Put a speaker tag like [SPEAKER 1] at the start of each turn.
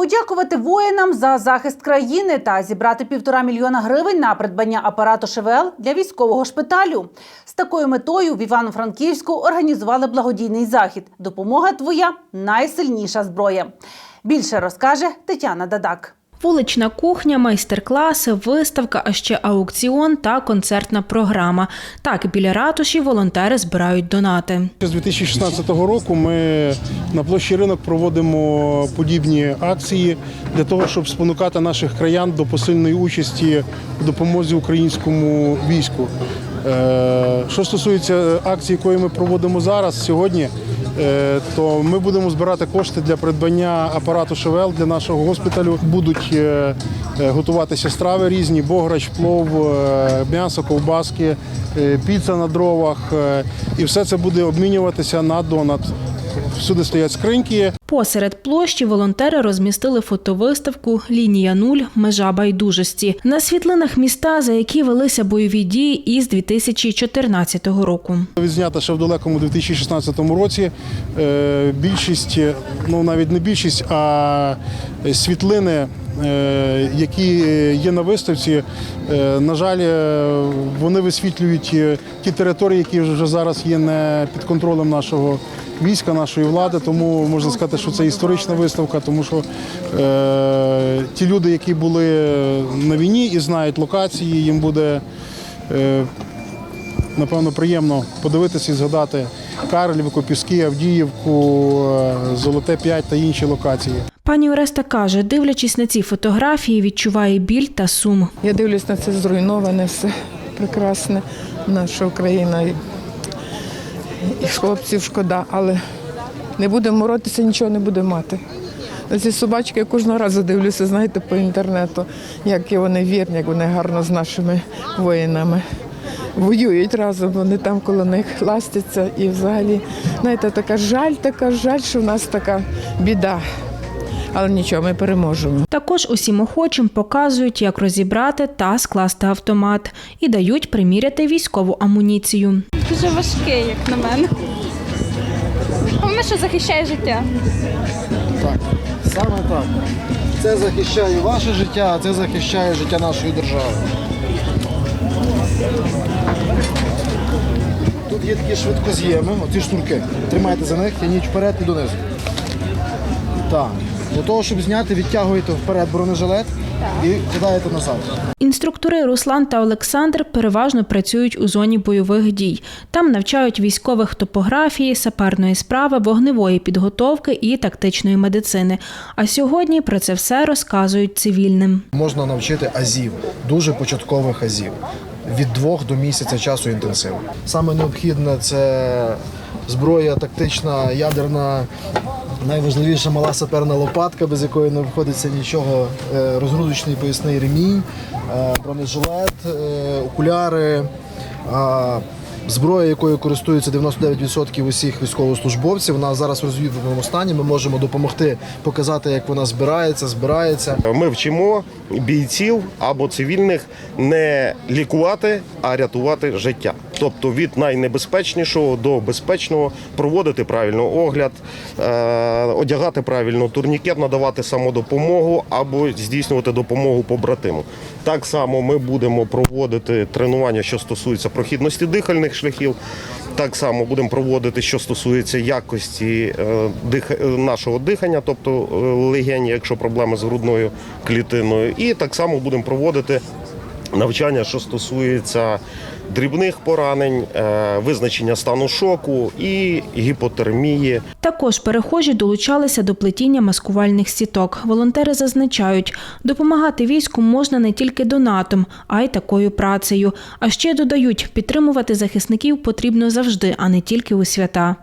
[SPEAKER 1] Подякувати воїнам за захист країни та зібрати півтора мільйона гривень на придбання апарату ШВЛ для військового шпиталю. З такою метою в Івано-Франківську організували благодійний захід. Допомога твоя найсильніша зброя. Більше розкаже Тетяна Дадак.
[SPEAKER 2] Вулична кухня, майстер-класи, виставка, а ще аукціон та концертна програма. Так, біля ратуші волонтери збирають донати.
[SPEAKER 3] З 2016 року ми на площі ринок проводимо подібні акції для того, щоб спонукати наших краян до посильної участі в допомозі українському війську. Е, Що стосується акції, якої ми проводимо зараз сьогодні, то ми будемо збирати кошти для придбання апарату ШВЛ для нашого госпіталю. Будуть е, е, готуватися страви різні: бограч, плов, е, м'ясо, ковбаски, е, піца на дровах. е, І все це буде обмінюватися на донат. Всюди стоять скриньки.
[SPEAKER 2] Посеред площі волонтери розмістили фотовиставку Лінія нуль межа байдужості на світлинах міста, за які велися бойові дії із 2014 року.
[SPEAKER 3] Відзнята ще в далекому 2016 році. Е, Більшість, ну навіть не більшість, а світлини, е, які є на виставці, е, на жаль, вони висвітлюють ті території, які вже зараз є не під контролем нашого війська, нашої влади. Тому можна сказати, що це історична виставка, тому що е, ті люди, які були на війні і знають локації, їм буде. е, Напевно, приємно подивитися і згадати Карлівку, Піски, Авдіївку, е, Золоте 5 та інші локації.
[SPEAKER 2] Пані Ореста каже, дивлячись на ці фотографії, відчуває біль та сум.
[SPEAKER 4] Я дивлюсь на це зруйноване все прекрасне. Наша Україна і, хлопців шкода, але не будемо боротися, нічого не буде мати. Ці собачки я кожного разу дивлюся, знаєте, по інтернету, як вони вірні, як вони гарно з нашими воїнами. Воюють разом, вони там коло них ластяться. І взагалі, знаєте, така жаль, така жаль, що в нас така біда. Але нічого, ми переможемо.
[SPEAKER 2] Також усім охочим показують, як розібрати та скласти автомат і дають приміряти військову амуніцію.
[SPEAKER 5] Дуже важкий, як на мене. Головне, що захищає життя.
[SPEAKER 6] Так, саме так. Це захищає ваше життя, а це захищає життя нашої держави. Тут є такі швидкоз'єми, оці шнурки. Тримайте за них, тяніть вперед і донизу. Так. Для того, щоб зняти, відтягуєте вперед бронежилет і кидаєте назад.
[SPEAKER 2] Інструктори Руслан та Олександр переважно працюють у зоні бойових дій. Там навчають військових топографії, саперної справи, вогневої підготовки і тактичної медицини. А сьогодні про це все розказують цивільним.
[SPEAKER 6] Можна навчити азів, дуже початкових азів. Від двох до місяця часу інтенсиву. Саме необхідне це зброя тактична, ядерна, найважливіша мала саперна лопатка, без якої не обходиться нічого, е, розгрузочний поясний ремінь, е, бронежилет, е, окуляри. Зброя, якою користуються 99% усіх військовослужбовців, вона зараз в розвідуваному стані. Ми можемо допомогти показати, як вона збирається, збирається.
[SPEAKER 7] Ми вчимо бійців або цивільних не лікувати, а рятувати життя. Тобто від найнебезпечнішого до безпечного проводити правильно огляд, е, одягати правильно турнікет, надавати самодопомогу або здійснювати допомогу побратиму. Так само ми будемо проводити тренування, що стосується прохідності дихальних шляхів. Так само будемо проводити, що стосується якості е, е, нашого дихання, тобто легені, якщо проблеми з грудною клітиною. І так само будемо проводити навчання, що стосується дрібних поранень, е, визначення стану шоку і гіпотермії.
[SPEAKER 2] Також перехожі долучалися до плетіння маскувальних сіток. Волонтери зазначають, допомагати війську можна не тільки донатом, а й такою працею. А ще додають, підтримувати захисників потрібно завжди, а не тільки у свята.